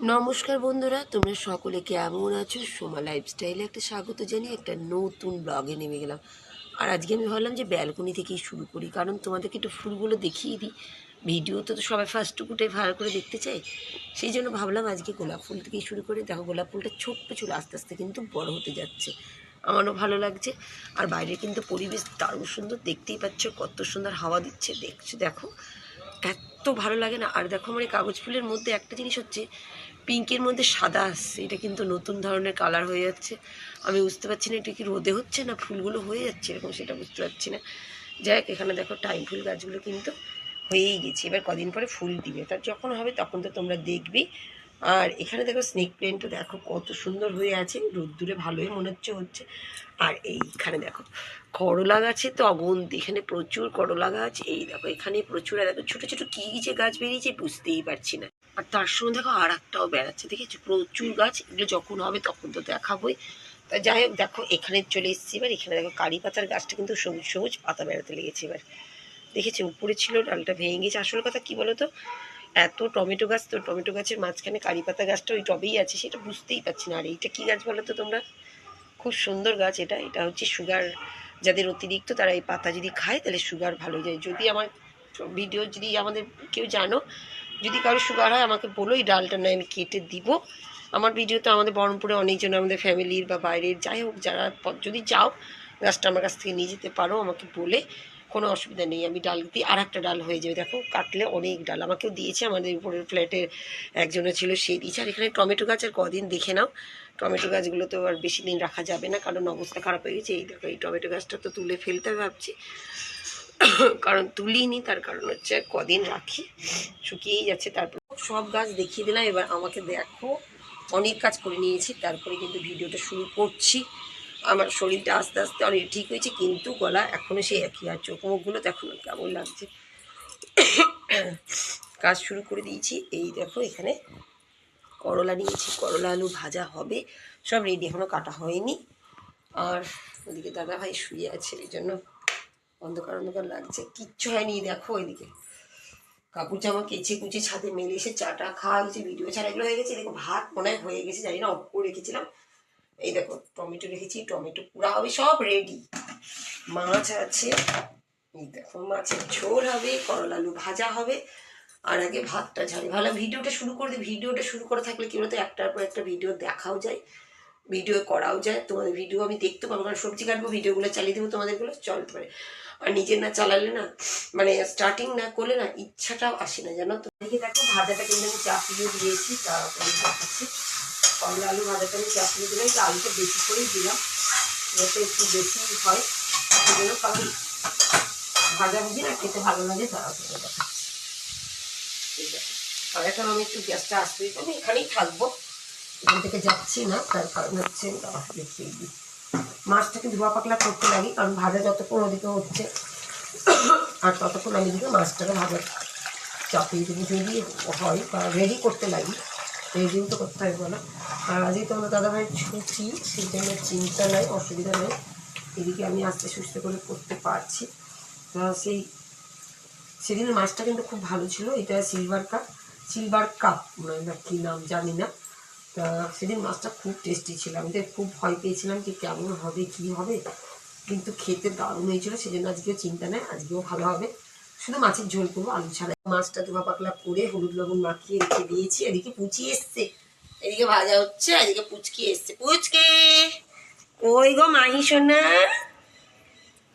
নমস্কার বন্ধুরা, তোমরা সকলে কেমন আছো? সোমা লাইফস্টাইলে একটা স্বাগত জানিয়ে একটা নতুন ব্লগে নেমে গেলাম। আর আজকে আমি ভাবলাম যে ব্যালকনি থেকেই শুরু করি, কারণ তোমাদেরকে একটু ফুলগুলো দেখিয়ে দিই। ভিডিও তো সবাই ফার্স্ট টুকুটাই ভালো করে দেখতে চাই সেই জন্য ভাবলাম আজকে গোলাপ ফুল থেকেই শুরু করে। দেখো, গোলাপ ফুলটা ছোট্ট ছোট, আস্তে আস্তে কিন্তু বড় হতে যাচ্ছে। আমারও ভালো লাগছে। আর বাইরে কিন্তু পরিবেশ দারুণ সুন্দর, দেখতেই পাচ্ছ কত সুন্দর হাওয়া দিচ্ছে। দেখছ, দেখো। এত ভালো লাগে না। আর দেখো আমার এই কাগজ ফুলের মধ্যে একটা জিনিস হচ্ছে, পিঙ্কের মধ্যে সাদা আসছে। এটা কিন্তু নতুন ধরনের কালার হয়ে যাচ্ছে। আমি বুঝতে পারছি না এটা কি রোদে হচ্ছে না ফুলগুলো হয়ে যাচ্ছে এরকম, সেটা বুঝতে পারছি না। যাই এখানে দেখো টাইম ফুল গাছগুলো কিন্তু হয়েই গেছে। এবার কদিন পরে ফুল দিবে। তার যখন হবে তখন তো তোমরা দেখবি। আর এখানে দেখো স্নেক প্লেনটা দেখো কত সুন্দর হয়ে আছে। রোদ্দুরে ভালোই মনে হচ্ছে হচ্ছে। আর এইখানে দেখো, করলা গাছে তো অগন্তি এখানে প্রচুর করলা গাছ, এই দেখো এখানে প্রচুর দেখো, ছোটো ছোটো কী যে গাছ বেরিয়েছে, বুঝতেই পারছি না। আর তার সঙ্গে দেখো আর একটাও বেড়াচ্ছে, দেখেছ? প্রচুর গাছ, এগুলো যখন হবে তখন তো দেখাবোই। তা যাই হোক, দেখো, এখানে চলে এসেছি এবার, এখানে দেখো, কারি পাতার গাছটা কিন্তু সবুজ সবুজ পাতা বেড়াতে লেগেছে এবার। দেখেছি? উপরে ছিল, ডালটা ভেঙে গেছে। আসল কথা কি বলো তো এত টমেটো গাছ তো, টমেটো গাছের মাঝখানে কারি পাতা গাছটা ওই টবেই আছে, সেটা বুঝতেই পারছি না। আর এইটা কী গাছ বলো তো তোমরা? খুব সুন্দর গাছ এটা। এটা হচ্ছে সুগার যাদের অতিরিক্ত তারা এই পাতা যদি খায় তাহলে সুগার ভালো যায়। যদি আমার ভিডিও যদি আমাদের কেউ জানো, যদি কারও সুগার হয় আমাকে বলো, এই ডালটা নয় আমি কেটে দিব। আমার ভিডিও তো আমাদের বহরমপুরে অনেকজন আমাদের ফ্যামিলির বা বাইরের যাই হোক যারা যদি যাও গাছটা আমার কাছ থেকে নিয়ে যেতে পারো, আমাকে বলে, কোনো অসুবিধা নেই। আমি ডাল দিই আর একটা ডাল হয়ে যাবে। দেখো, কাটলে অনেক ডাল। আমাকেও দিয়েছে, আমাদের উপরের ফ্ল্যাটের একজনের ছিল সেই দিয়েছে। আর এখানে টমেটো গাছ আর কদিন দেখে নাও। টমেটো গাছগুলো তো আর বেশি দিন রাখা যাবে না, কারণ অবস্থা খারাপ হয়ে গেছে। এই দেখো, এই টমেটো গাছটা তো তুলে ফেলতে ভাবছি। কারণ তুলিনি, তার কারণ হচ্ছে কদিন রাখি, শুকিয়েই যাচ্ছে, তারপর সব গাছ দেখিয়ে দিলাম, এবার আমাকে দেখো, অনেক কাজ করে নিয়েছি, তারপরে কিন্তু ভিডিওটা শুরু করছি। আমার শরীরটা আস্তে আস্তে অনেক ঠিক হয়েছে, কিন্তু গলা এখনও সেই একই, আর চোখ মুখগুলো না কেমন লাগছে। কাজ শুরু করে দিয়েছি, এই দেখো এখানে করলা নিয়েছি করলা আলু ভাজা হবে। সব রেডি এখনও কাটা হয়নি। আর ওদিকে দাদা ভাই শুয়ে আছে, এই জন্য অন্ধকার অন্ধকার লাগছে। কিচ্ছু হয়নি, দেখো ওইদিকে। কাপড় জামা কেচে কুচে ছাদে মেলে এসে চাটা খাওয়া হয়েছে ভিডিও ছাড়া এগুলো হয়ে গেছে। দেখো ভাত মনে হয় গেছে, জানি না করে রেখেছিলাম। এই দেখো, টমেটো রেখেছি, টমেটো পুরা হবে, সব রেডি মাছ আছে, এই দেখো মাছের ঝোল হবে, করলা আলু ভাজা হবে। আর আগে ভাতটা ঝাড়ি। ভালো ভিডিওটা শুরু করে দিই। ভিডিওটা শুরু করে থাকলে কি বলতো, একটার পর একটা ভিডিও দেখাও যায়, ভিডিও করাও যায়। তোমাদের ভিডিও আমি দেখতে পাবো, কারণ সবজি কাটবো, ভিডিওগুলো চালিয়ে দেবো, তোমাদেরগুলো চলতে পারে। আর নিজের না চালালে না মানে স্টার্টিং না করলে না, ইচ্ছাটাও আসে না, জানো তো। দেখে দেখো, ভাজাটা কিন্তু আমি চাপিয়ে দিয়েছি, তারপরে দেখাচ্ছি। করলা আলু ভাজাটা আমি চাপিয়ে দিলাম, একটু আলুটা বেশি করেই দিলাম। যাতে একটু বেশি হয়, সেই জন্য কারণ ভাজা ভুজি না, খেতে ভালো লাগে তাড়াতাড়ি দেখো। আর এখন আমি একটু গ্যাসটা আসতে আমি এখানেই থাকব। এখান থেকে যাচ্ছি না, তার কারণ হচ্ছে দেখিয়ে দিই। মাছটাকে ধোয়া পাকলা করতে লাগি, কারণ ভাজা যতক্ষণ ওদিকে হচ্ছে, আর ততক্ষণ আমি দিকে মাছটাকে ভাজা চাপিয়ে দেবো। যদি হয়, বা রেডি করতে লাগি রেডিও তো করতে হবে বলো আর আজকে তোমার দাদাভাই ছুটি, সেই জন্য চিন্তা নাই, অসুবিধা নেই। এদিকে আমি আস্তে সুস্থ করে করতে পারছি। সেই সেদিনের মাছটা কিন্তু খুব ভালো ছিল। এটা সিলভার কাপ সিলভার কাপ মানে কী নাম জানি না। তা সেদিন মাছটা খুব টেস্টি ছিল। আমি তো খুব ভয় পেয়েছিলাম যে কেমন হবে, কি হবে। কিন্তু খেতে দারুণ হয়েছিল, সেজন্য আজকেও চিন্তা নেই, আজকেও ভালো হবে। শুধু মাছের ঝোল করব, আলু ছাড়া। মাছটা ধোয়া পাকলা করে হলুদ লবণ মাখিয়ে রেখে দিয়েছি। এদিকে পুচি এসছে। এদিকে ভাজা হচ্ছে, এদিকে পুচকি এসছে। পুচকে! কই গো মাহি সোনা!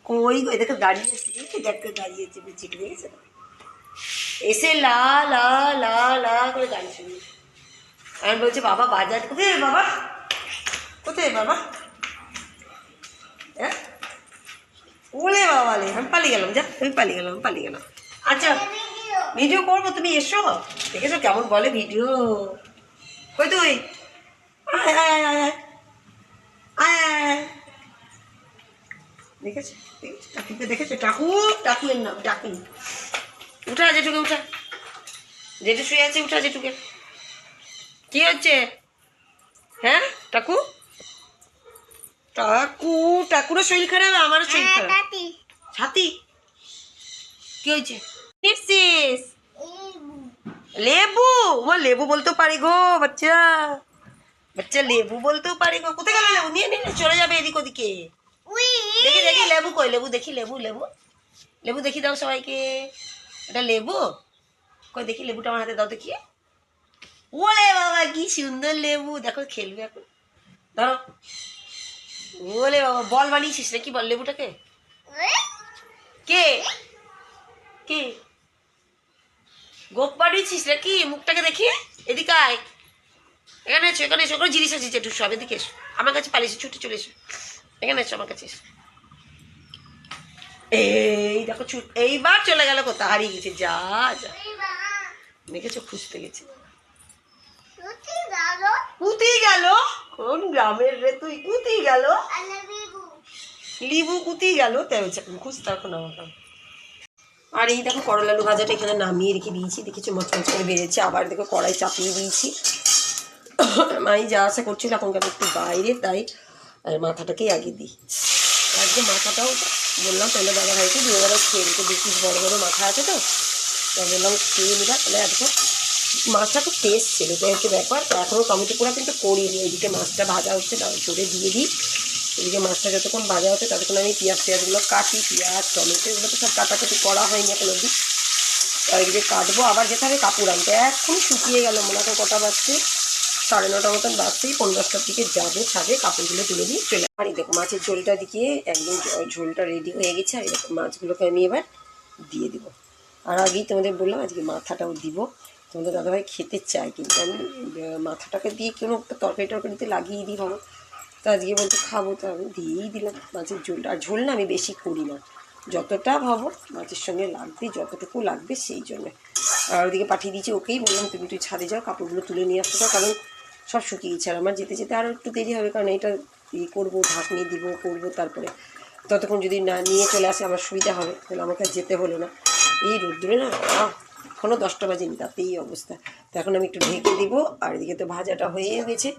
কই গো এদিকে দাঁড়িয়েছি দেখতে দাঁড়িয়েছে দেখেছ এসে লা লা লা লা করে গান শুনি। আর বলছে, বাবা, বাজার কোথায় বাবা? কোথায় বাবা? হ্যাঁ? ওলে বাবা লে, আমি পালিয়ে গেলাম, যা, আমি পালিয়ে গেলাম, আমি পালিয়ে গেলাম। আচ্ছা ভিডিও করব, তুমি এসো। দেখেছ কেমন বলে ভিডিও কই তুই? আয় আয় আয় আয় আয় আয় আয় আয় দেখেছ? দেখেছ টাকুকে দেখেছ? টাকু টাকুয়ের নাম টাকু উঠা জেঠুকে উঠা। জেঠু শুয়ে আছে উঠা জেঠুকে। কি হচ্ছে? হ্যাঁ টাকু টাকু টাকুরও শরীর খারাপ আমারও শরীর খারাপ। ছাতি। কি হয়েছে? লেবু? ও লেবু বলতেও পারি গো বাচ্চা। বাচ্চা লেবু বলতেও পারি গো। কোথায় গেল লেবু? নিয়ে নিয়ে চলে যাবে এদিক ওদিকে। দেখি লেবু কই? লেবু দেখি, লেবু লেবু। লেবু দেখি দাও সবাইকে। এটা লেবু? কই, দেখি, লেবুটা আমার হাতে দাও দেখি। ওলে বাবা, কি সুন্দর লেবু। দেখো, খেলবে এখন। ধরো। ওলে বাবা, বল বানিয়েছিস নাকি? বল লেবুটাকে। কে? কে? গোপ বানিয়েছিস নাকি? মুখটাকে দেখি। এদিকে আয়। এখানে এসো এখানে এসো। ওখানে জিনিস আছে একটু সব এদিকে এসো। আমার কাছে পালিয়েছো ছুটে চলে এসো। এখানে এসো, আমার কাছে এসো। এই দেখো ছুট এইবার চলে গেল কোথা হারিয়ে গেছে যা যা। দেখেছ খুঁজতে গেছে। কুতি গেল। কোন গ্রামের রে তুই? কুতি গেল? লিবু। কুতি গেল? তাই খুঁজতে এখন আমাকে। আর এই দেখো করলা আলু ভাজাটা এখানে নামিয়ে রেখে দিয়েছি। দেখেছ মচমচ করে বেড়েছে। আবার দেখো কড়াই চাপিয়ে দিয়েছি। মাই যা আশা করছিল এখন কেন একটু বাইরে তাই আর মাথাটাকেই আগে দিই। আজকে মাথাটাও বললাম, তাহলে দাদা ভাইকে দিয়ে এবারে খেয়ে নিতে বেশি বড় বড় মাথা আছে তো। তাই বললাম, খেয়ে নিবা তাহলে আজকে মাছটা খুব টেস্ট ছিল, তো হচ্ছে ব্যাপার, তো এখনও টমেটো পোড়া কিন্তু করিনি, এদিকে মাছটা ভাজা হচ্ছে তার জোরে দিয়ে দিই। এদিকে মাছটা যতক্ষণ ভাজা হচ্ছে, ততক্ষণ আমি পেঁয়াজ, পেঁয়াজগুলো কাটি, পেঁয়াজ, টমেটো, এগুলো তো সব কাটাকুটি করা হয়নি এখন অবধি। আর এদিকে কাটবো, আবার হবে কাপড় আনতে এখন শুকিয়ে গেল, মনে হয় কটা বাজছে। সাড়ে নটা মতন বাজছেই পনেরো দশটার দিকে যাবে, ছাদে কাপড়গুলো তুলে দিয়ে চলে আর এই দেখো, মাছের ঝোলটা দিকে একদম ঝোলটা রেডি হয়ে গেছে। আর দেখো, মাছগুলোকে আমি এবার দিয়ে দিব। আর আগেই তোমাদের বললাম, আজকে মাথাটাও দিব। তোমাদের দাদাভাই খেতে চায় কিন্তু আমি মাথাটাকে দিয়ে কোনো একটা তরকারি টরকারিতে লাগিয়ে দিই, ভাবো। তো আজকে বলতে খাব, তো আমি দিয়েই দিলাম মাছের ঝোলটা। আর ঝোল না আমি বেশি করি না। যতটা ভাবো মাছের সঙ্গে লাগবে, যতটুকু লাগবে সেই জন্য। আর ওদিকে পাঠিয়ে দিয়েছি, ওকেই বললাম, তুমি তুই ছাদে যাও, কাপড়গুলো তুলে নিয়ে আসতে কারণ সব শুকিয়ে গেছে। আর আমার যেতে যেতে আরও একটু দেরি হবে, কারণ এটা ইয়ে করব, ঢাকনি দিব, করব, তারপরে ততক্ষণ যদি না নিয়ে চলে আসে আমার সুবিধা হবে। তাহলে আমাকে যেতে হলো না। এই রোদ্দুরে না এখনও দশটা বাজেনি, তাতেই অবস্থা। তো এখন আমি একটু ঢেকে দিব, আর এদিকে তো ভাজাটা হয়ে গেছে।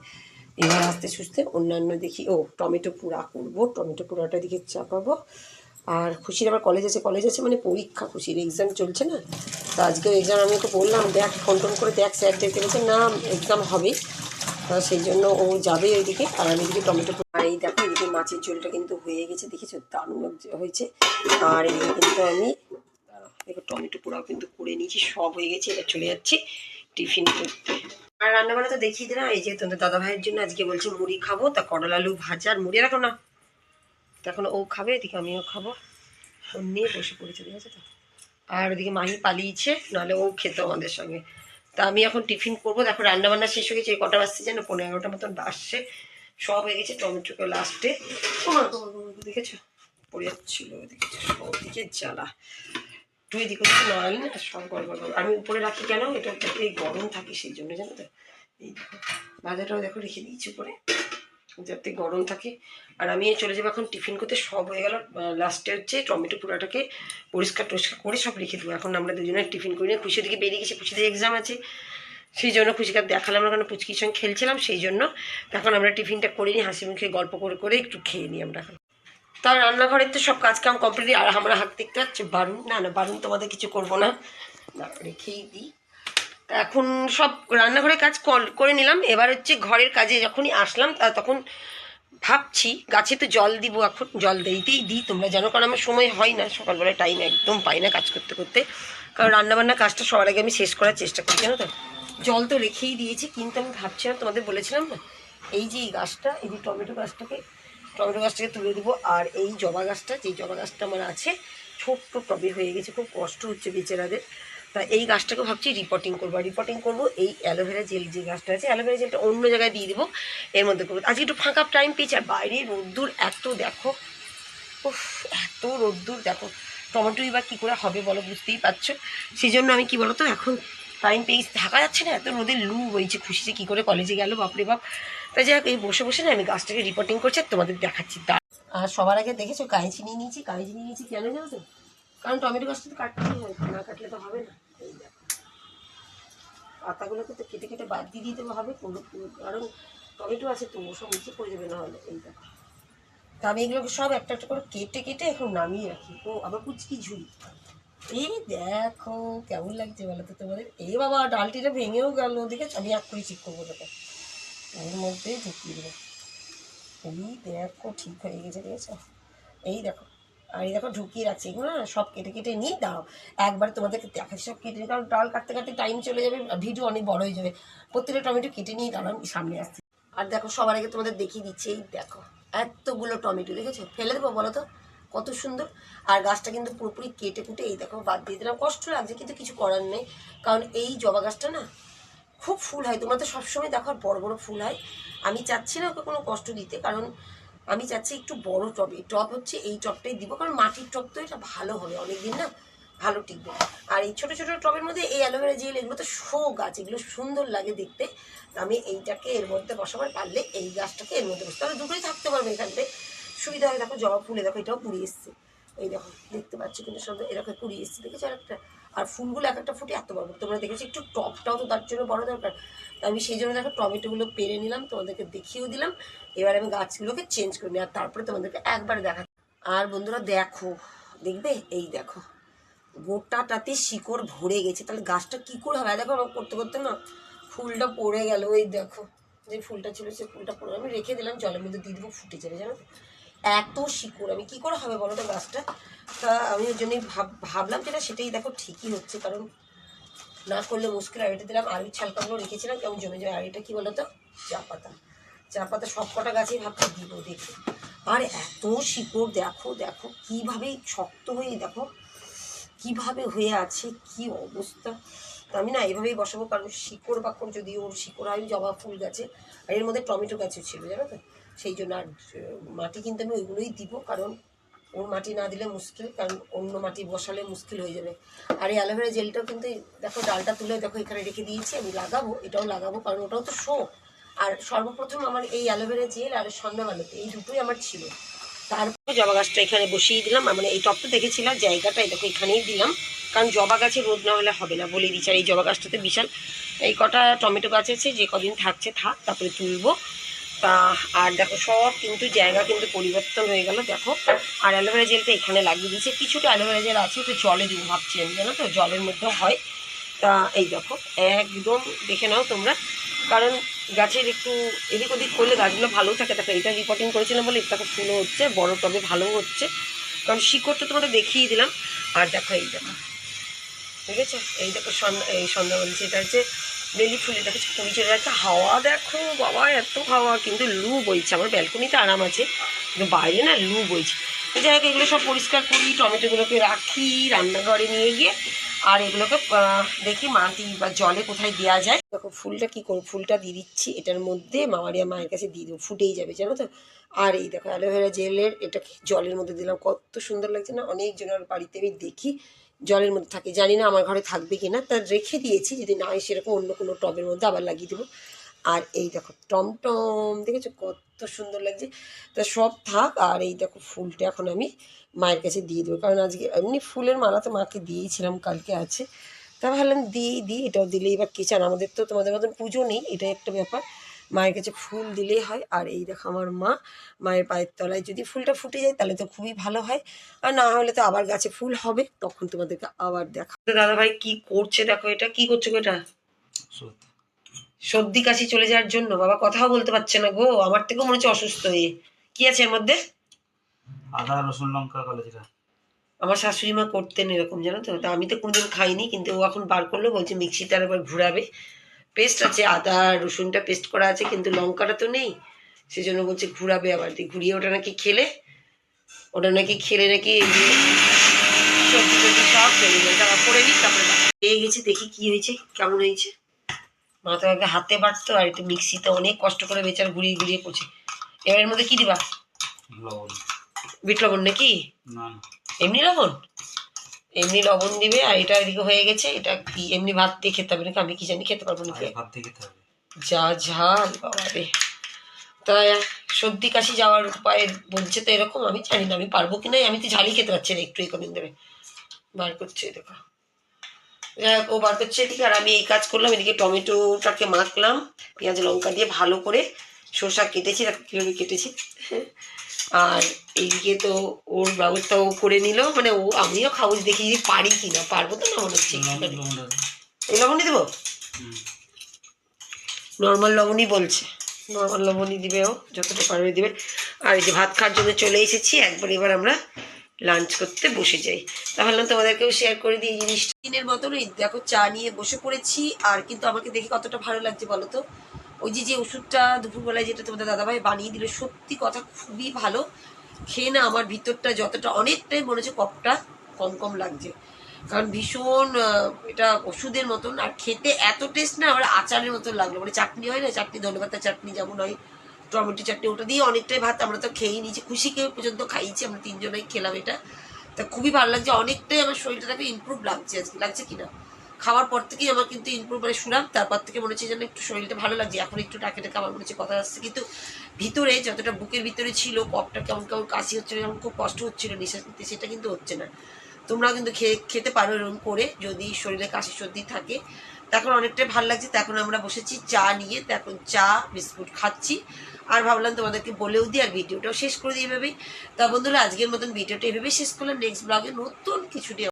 এবার আস্তে সুস্তে অন্যান্য দেখি, ও, টমেটো পুরা করব, টমেটো পুরাটা দিকে চাপাবো। আর খুশির আবার কলেজ আছে কলেজ আছে মানে পরীক্ষা খুশির এক্সাম চলছে না। তো আজকে এক্সাম আমি ওকে বললাম, দেখ ফোন টোন করে দেখ স্যার ডেকে বলছে, না এক্সাম হবে। তা সেই জন্য ও যাবে ওইদিকে। আর আমি এদিকে টমেটো আর এই দেখো, এদিকে মাছের ঝোলটা কিন্তু হয়ে গেছে, দেখেছ? দারুণ হয়েছে। আর এদিকে কিন্তু আমি, দেখো, টমেটো পোড়াও কিন্তু করে নিয়েছি, সব হয়ে গেছে, এবার চলে যাচ্ছি টিফিন করতে। আর রান্নাবান্না তো দেখিয়ে দিলাম, এই যে তোমাদের দাদা ভাইয়ের জন্য আজকে বলছে মুড়ি খাব, তা করলা, আলু ভাজা আর মুড়ি। রাখো না তখন ও খাবে, এদিকে আমিও খাব। নিয়ে বসে পড়েছে ঠিক আছে তো? আর ওদিকে মাহি পালিয়েছে, নাহলে ও খেতো আমাদের সঙ্গে। তা আমি এখন টিফিন করব। দেখো, রান্নাবান্না শেষ হয়ে গেছে কটা বাসছে যেন পনেরো এগারোটা মতন বাসছে সব হয়ে গেছে টমেটোকে লাস্টে। দেখেছ? পড়ে যাচ্ছিল সবদিকে সব দিকে জ্বালা তুই দিকে নড়ালে না, সব গড় গড় গড়। আমি উপরে রাখি কেন? এটা এই গরম থাকে সেই জন্য, জানো তো? এই দেখো বাজারটাও দেখো রেখে দিয়েছি উপরে। যাতে গরম থাকে। আর আমি চলে যাব এখন টিফিন করতে, সব হয়ে গেল। লাস্টে হচ্ছে টমেটো পুরাটাকে পরিষ্কার টরিষ্কার করে সব রেখে দেবো। এখন আমরা দুজনে টিফিন করি না খুশি দিকে বেরিয়ে গেছি খুশিদের এক্সাম আছে। সেই জন্য খুশিকে আর দেখালাম না, কারণ পুচকির সঙ্গে খেলছিলাম, সেই জন্য এখন আমরা টিফিনটা করে নিই, হাসি মুখে গল্প করে করে একটু খেয়ে নিই আমরা এখন। তার রান্নাঘরের তো সব কাজ কাম কমপ্লিট আর আমরা হাত দেখতে পাচ্ছি বারুন, না না, বারুন তোমাদের কিছু করব না। রেখেই দিই। এখন সব রান্নাঘরের কাজ কর- নিলাম। এবার হচ্ছে ঘরের কাজে যখনই আসলাম তখন ভাবছি, গাছে তো জল দিব এখন, জল দিতেই দিই তোমরা জানো, কারণ আমার সময় হয় না সকালবেলায় টাইম একদম পাই না কাজ করতে করতে। কারণ রান্নাবান্না কাজটা সবার আগে আমি শেষ করার চেষ্টা করি, জানো তো। জল তো রেখেই দিয়েছি, কিন্তু আমি ভাবছিলাম, তোমাদের বলেছিলাম না, এই যে এই গাছটা, এই যে টমেটো গাছটাকে টমেটো গাছটাকে তুলে দেবো, আর এই জবা গাছটা, যে জবা গাছটা আমার আছে, ছোট্ট টবে হয়ে গেছে, খুব কষ্ট হচ্ছে বেচারাদের। তা এই গাছটাকে ভাবছি রিপোর্টিং করব। রিপোর্টিং করব এই অ্যালোভেরা জেল যে গাছটা আছে অ্যালোভেরা জেলটা অন্য জায়গায় দিয়ে দেবো, এর মধ্যে করব। আজকে একটু ফাঁকা টাইম পেয়েছি, আর বাইরে রোদ্দুর এত দেখো, উফ, এত রোদ্দুর দেখো। টমেটো এবার কী করে হবে বলো বুঝতেই পারছ? সেই জন্য আমি কি বলতো, এখন টাইম পেয়ে থাকা যাচ্ছে না, এত রোদের লু বইছে, খুশি যে কী করে কলেজে গেল, বাপরে বাপ। তাই যাই এই বসে বসে না আমি গাছটাকে রিপোর্টিং করছি তোমাদের দেখাচ্ছি। তা আর সবার আগে দেখেছ কাঁচি নিয়ে নিয়েছি কাঁচি নিয়ে নিয়েছি কেন জানো তো? কারণ টমেটো গাছটা তো কাটতেই হয়, না কাটলে তো হবে না। এই দেখো পাতাগুলোকে তো কেটে কেটে বাদ দিয়ে দিতে হবে কারণ টমেটো আছে তো সব নিচে পড়ে যাবে না হলে এই দেখো তা আমি এগুলোকে সব একটা একটা করে কেটে কেটে এখন নামিয়ে রাখি। ও, আবার কুচকি ঝুড়ি। এই দেখো, কেমন লাগছে বলো তো তোমাদের? এই বাবা, ডালটিটা ভেঙেও গেল দেখে আমি এক করে ঠিক করব তোকে। এর মধ্যে ঢুকিয়ে দেবো। এই দেখো, ঠিক হয়ে গেছে, দেখেছ? এই দেখো। আর এই দেখো ঢুকিয়ে রাখছি। এগুলো না সব কেটে কেটে নিয়ে দাও। একবার তোমাদেরকে দেখাচ্ছি সব কেটে নিই, কারণ ডাল কাটতে কাটতে টাইম চলে যাবে ভিডিও অনেক বড় হয়ে যাবে। প্রত্যেকটা টমেটো কেটে নিয়ে দাঁড়ান সামনে আসছি। আর দেখো সবার আগে তোমাদের দেখিয়ে দিচ্ছি এই দেখো এতগুলো টমেটো দেখেছ? ফেলে দেবো বলো তো? কত সুন্দর। আর গাছটা কিন্তু পুরোপুরি কেটে কুটে এই দেখো বাদ দিয়ে দিলাম। কষ্ট লাগছে কিন্তু কিছু করার নেই। কারণ এই জবা গাছটা না খুব ফুল হয়। তোমরা তো সবসময় দেখো বড় বড় ফুল হয়। আমি চাচ্ছি না ওকে কোনো কষ্ট দিতে কারণ আমি চাচ্ছি একটু বড় টবে টব হচ্ছে এই টবটাই দিব, কারণ মাটির টব তো এটা ভালো হবে অনেকদিন না, ভালো টিকবে। আর এই ছোটো ছোটো টবের মধ্যে এই অ্যালোভেরা জেল, এগুলো তো শো গাছ এগুলো সুন্দর লাগে দেখতে। আমি এইটাকে এর মধ্যে বসাবার পারলে এই গাছটাকে এর মধ্যে বসতে তাহলে দুটোই থাকতে পারবে এখানটায় সুবিধা হবে দেখো জবা ফুলে, দেখো এটাও পুড়িয়ে এসছে। এই দেখো, দেখতে পাচ্ছি কিন্তু সব, এরকম কুড়িয়ে এসছে, দেখেছ একটা আর ফুলগুলো এক একটা ফুটে এত বড়। তোমরা দেখেছ একটু টপটাও তো তার জন্য বড় দরকার। তো আমি সেই জন্য দেখো টমেটোগুলো পেরে নিলাম, তোমাদেরকে দেখিয়েও দিলাম। এবার আমি গাছগুলোকে চেঞ্জ করে নিই আর তারপরে তোমাদেরকে একবার দেখা আর বন্ধুরা দেখো, দেখবে? এই দেখো, গোটাটাতে শিকড় ভরে গেছে। তাহলে গাছটা কি করে হবে? দেখো আমার করতে করতে না ফুলটা পড়ে গেল। ওই দেখো, যে ফুলটা ছিল সে ফুলটা পড়ে আমি রেখে দিলাম, জলের মধ্যে দিয়ে দেবো, ফুটে যাবে, জানো? এত শিকড়, আমি কি করে হবে বলো তো গাছটা? তা আমি ওই জন্যই ভাব, ভাবলাম যেটা সেটাই দেখো ঠিকই হচ্ছে, কারণ না করলে মুশকিল। আর এটা দিলাম আলুর ছালকাগুলো রেখেছিলাম, কেমন জমে যাবে? আর এটা কি তো? চা পাতা। চা পাতা সব কটা গাছেই ভাবছি দিব, দেখে। আর এত শিকড়, দেখো দেখো কীভাবে শক্ত হয়ে, দেখো কীভাবে হয়ে আছে, কি অবস্থা। আমি না এভাবেই বসাবো, কারণ শিকড় বাকড় যদি ওর শিকড় হয়, জবা ফুল গাছে, আর এর মধ্যে টমেটো গাছও ছিল, জানো তো? সেই জন্য আর মাটি কিন্তু আমি ওইগুলোই দিব, কারণ ওর মাটি না দিলে মুশকিল, কারণ অন্য মাটি বসালে মুশকিল হয়ে যাবে। আর এই অ্যালোভেরা জেলটাও কিন্তু দেখো ডালটা তুলে দেখো এখানে রেখে দিয়েছি, আমি লাগাবো, এটাও লাগাবো, কারণ ওটাও তো শো আর সর্বপ্রথম আমার এই অ্যালোভেরা জেল আর সন্ধ্যাবেলাতে, এই দুটোই আমার ছিল। তারপর জবা গাছটা এখানে বসিয়ে দিলাম মানে এই টপটা দেখেছিলাম জায়গাটা দেখো এখানেই দিলাম, কারণ জবা গাছে রোদ না হলে হবে না, বলে দিচ্ছি আর এই জবা গাছটাতে বিশাল, এই কটা টমেটো গাছ আছে, যে কদিন থাকছে থাক, তারপরে তুলবো। তা, আর দেখো সব কিন্তু জায়গা কিন্তু পরিবর্তন হয়ে গেল, দেখো। আর অ্যালোভেরা জেলটা এখানে লাগিয়ে দিয়েছে। কিছুটা অ্যালোভেরা জেল আছে তো জলে দিব ভাবছি আমি, জানো তো? জলের মধ্যে হয়। তা, এই দেখো, একদম দেখে নাও তোমরা। কারণ গাছের একটু এদিক ওদিক করলে গাছগুলো ভালো থাকে। দেখো, এটা রিপোর্টিং করেছিলাম বলে দেখো ফুলও হচ্ছে, বড় টবে ভালো হচ্ছে। কারণ শিকড়টা তোমাদের দেখিয়ে দিলাম। আর দেখো, এই দেখো, ঠিক আছে? এই দেখো সন্ধ্যা, এই সন্ধ্যা বলছি এটা হচ্ছে বেলি ফুলে দেখেছি কুড়ি চলে যাচ্ছে হাওয়া দেখো, বাবা, এত হাওয়া, কিন্তু লু বইছে। আমার ব্যালকনিতে আরাম আছে, কিন্তু বাইরে না লু বইছে। যাই হোক, এগুলো সব পরিষ্কার করি, টমেটোগুলোকে রাখি, রান্নাঘরে নিয়ে গিয়ে আর এগুলোকে দেখি মাটি বা জলে কোথায় দেওয়া যায়। দেখো ফুলটা কি করব, ফুলটা দিয়ে দিচ্ছি, এটার মধ্যে মামারিয়া মায়ের কাছে দিয়ে দেবো, ফুটেই যাবে, জানো তো? আর এই দেখো অ্যালোভেরা জেলের এটা জলের মধ্যে দিলাম, কত সুন্দর লাগছে না? অনেকজনের বাড়িতে আমি দেখি জলের মধ্যে থাকে, জানি না আমার ঘরে থাকবে কি না তা রেখে দিয়েছি, যদি না হয় সেরকম অন্য কোনো টবের মধ্যে আবার লাগিয়ে দেবো। আর এই দেখো টমটম দেখেছ কত সুন্দর লাগছে? তা সব থাক আর এই দেখো ফুলটা এখন আমি মায়ের কাছে দিয়ে দেবো। কারণ আজকে এমনি ফুলের মালা তো মাকে দিয়েছিলাম কালকে আছে। তা ভাবলাম দিয়েই দিই এটাও দিলে এবার কি চান আমাদের তো তোমাদের মতন পুজো নেই এটাই একটা ব্যাপার। মায়ের কাছে ফুল দিলেই হয়। আর এই দেখো আমার মা মায়ের পায়ের তলায় যদি ফুলটা ফুটে যায় তাহলে তো খুবই ভালো হয়। আর না হলে তো আবার গাছে ফুল হবে তখন তোমাদেরকে আবার দেখা। দাদা ভাই কি করছে দেখো এটা? কি করছ এটা? সত্যি। সর্দি কাশি চলে যাওয়ার জন্য বাবা কথাও বলতে পারছে না গো আমার থেকেও মনে হচ্ছে অসুস্থ হয়ে কি আছে এর মধ্যে? আদা রসুন লঙ্কা কলেজটা আমার শাশুড়ি মা করতেন এরকম জানো তো? তা আমি তো কোনোদিন খাইনি কিন্তু ও এখন বার করল বলছে মিক্সিটা আবার ঘুরাবে। পেস্ট আছে আদা রসুনটা পেস্ট করা আছে কিন্তু লঙ্কাটা তো নেই। সেজন্য বলছে ঘুরাবে আবার দিয়ে ঘুরিয়ে ওটা নাকি খেলে। ওটা নাকি খেলে নাকি এই সবজি টবজি সব চলে যায়। তারপর করে নিই তারপরে। পেয়ে গেছি দেখি কি হয়েছে কেমন হয়েছে। মা তো আগে হাতে বাটতো আর একটু মিক্সিতে অনেক কষ্ট করে বেচার ঘুরিয়ে ঘুরিয়ে করছে। এবার এর মধ্যে কি দিবা? লবণ। বিট লবণ নাকি? এমনি লবণ? এমনি লবণ দিবে আর এটা এদিকে হয়ে গেছে এটা কি এমনি ভাত দিয়ে খেতে হবে নাকি? আমি কি জানি খেতে পারব নাকি? আগে ভাত দিয়ে খেতে হবে। যা ঝাল বাবা রে তা সর্দি কাশি যাওয়ার উপায় বলছে তো এরকম আমি জানি না আমি পারব কি না? আমি তো ঝালই খেতে পারছি না একটু এই কদিন ধরে। বার করছে এই দেখো। ও বার করছে এদিকে আর আমি এই কাজ করলাম এদিকে টমেটোটাকে মাখলাম পেঁয়াজ লঙ্কা দিয়ে ভালো করে শসা কেটেছি দেখো কীভাবে কেটেছি। আর এইদিকে তো ওর ব্যবস্থা ও করে নিল মানে ও আমিও খাব দেখি যদি পারি কি না পারব তো না মনে হচ্ছে। এই লবণই দেবো? নর্মাল লবণই বলছে নর্মাল লবণই দিবে ও যতটা পারবে দিবে। আর এই যে ভাত খাওয়ার জন্য চলে এসেছি একবার এবার আমরা লাঞ্চ করতে বসে যাই। তাহলে তোমাদেরকেও শেয়ার করে দিই জিনিসটা। দিনের মতন এই দেখো চা নিয়ে বসে পড়েছি, আর কিন্তু আমাকে দেখে কতটা ভালো লাগছে বলো তো? ওই যে যে ওষুধটা দুপুরবেলায় যেটা তোমাদের দাদাভাই বানিয়ে দিল, সত্যি কথা খুবই ভালো। খেয়ে না আমার ভিতরটা যতটা, অনেকটাই মনে হচ্ছে কপটা কম কম লাগছে। কারণ ভীষণ এটা ওষুধের মতন, আর খেতে এত টেস্ট না, আমার আচারের মতন লাগল। মানে চাটনি হয় না, চাটনি ধনেপাতা চাটনি যেমন হয় টমেটো চাটনি, ওটা দিয়ে অনেকটাই ভাত আমরা তো খেয়েই নিয়েছি। খুশিকে পর্যন্ত খাইয়েছি, আমরা তিনজনেই খেলাম এটা। তা খুবই ভালো লাগছে, অনেকটাই আমার শরীরটাকে ইমপ্রুভ লাগছে আজকে, লাগছে কিনা? খাওয়ার পর থেকেই আমার কিন্তু ইমপ্রুভ মানে শুলাম, তারপর থেকে মনে হচ্ছে যেন একটু শরীরটা ভালো লাগছে। এখন একটু টাকে টাকে আমার মনে হচ্ছে কথা আসছে, কিন্তু ভিতরে যতটা বুকের ভিতরে ছিল, কপটা কেমন কেমন কাশি হচ্ছিল যেমন খুব কষ্ট হচ্ছিল, নিঃশ্বাস নিতে, সেটা কিন্তু হচ্ছে না। তোমরাও কিন্তু খেয়ে, খেতে পারো এরকম করে, যদি শরীরে কাশি সর্দি থাকে। তখন অনেকটাই ভালো লাগছে, তো এখন আমরা বসেছি, চা নিয়ে, তো এখন চা, বিস্কুট খাচ্ছি। আর ভাবলাম তোমাদেরকে বলেও দিই, আর ভিডিওটাও শেষ করে দিই এভাবেই। তা বন্ধুরা, আজকের মতন ভিডিওটা এভাবেই শেষ করলাম। নেক্সট ব্লগে নতুন কিছুটি